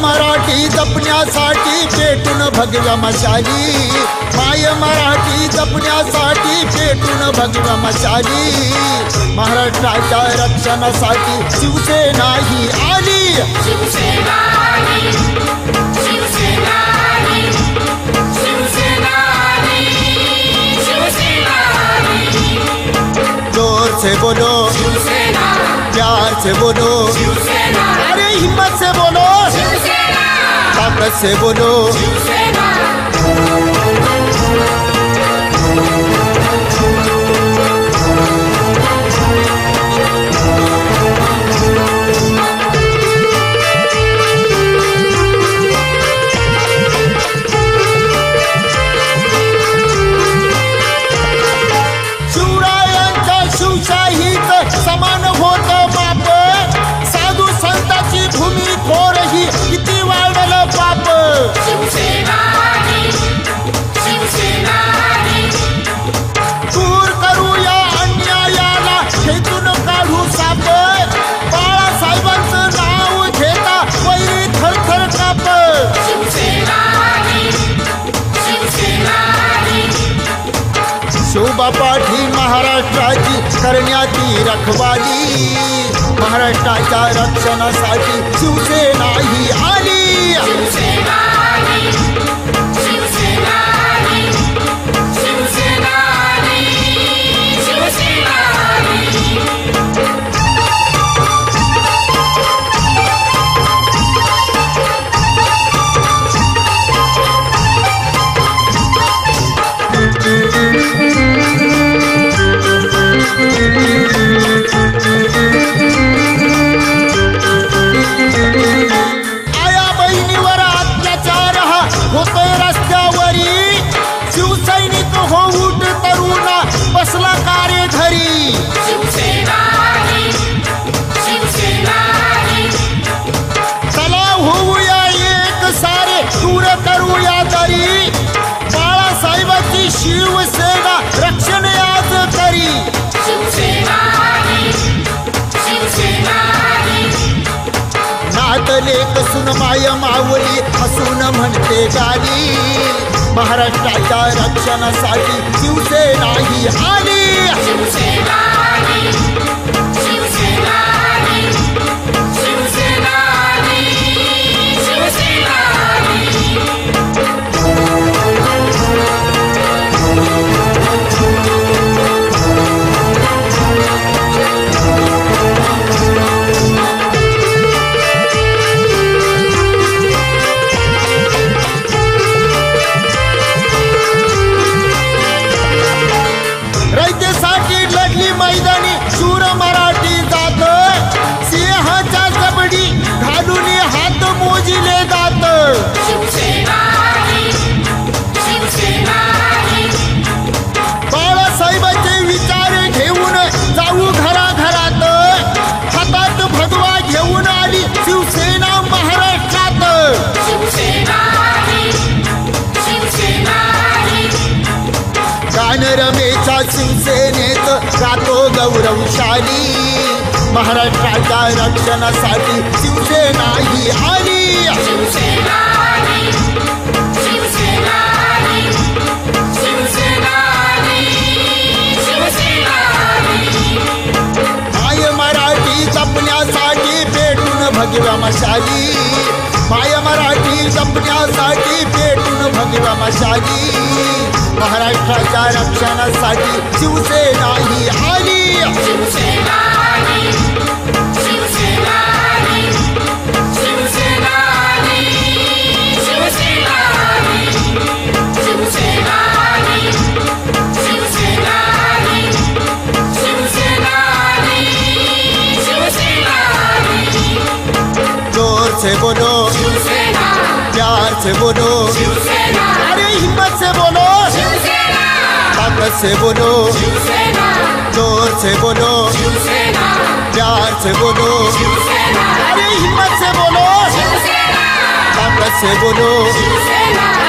मराठी जपण्यासाठी पेटून भगव्या मशाली. माय मराठी जपण्यासाठी पेटून भगव्या मशाली. महाराष्ट्राच्या रक्षणासाठी शिवसेना ही आली. शिवसेना जोर से बोलो शिवसेना प्यार से बोलो. शिवसेना. अरे हिम्मत से बोलो. ప్రసెవులు करण्याची रखवाली महाराष्ट्राच्या रक्षणासाठी शिवसेना ही आली. शिवसेना What they माय माऊली हसून म्हणते गाली महाराष्ट्राच्या रक्षणासाठी शिवसेना ही आली. रमेच्या शिवसेनेत गातो गौरवशाली. महाराष्ट्राच्या रक्षणासाठी शिवसेना ही आली. माय मराठी जपण्यासाठी पेटून भगव्या मशाली माय मराठी जपण्यासाठी पेटून भगव्या मशाली महाराष्ट्राच्या रक्षणासाठी शिवसेना ही आली. जोर से बोलो. प्यार से बोलो. अरे से बोलो शिवसेना जोर से बोलो शिवसेना प्यार से बोलो शिवसेना अरे हिम्मत से बोलो शिवसेना ताकत से बोलो शिवसेना अरे हिम्मत से बोलो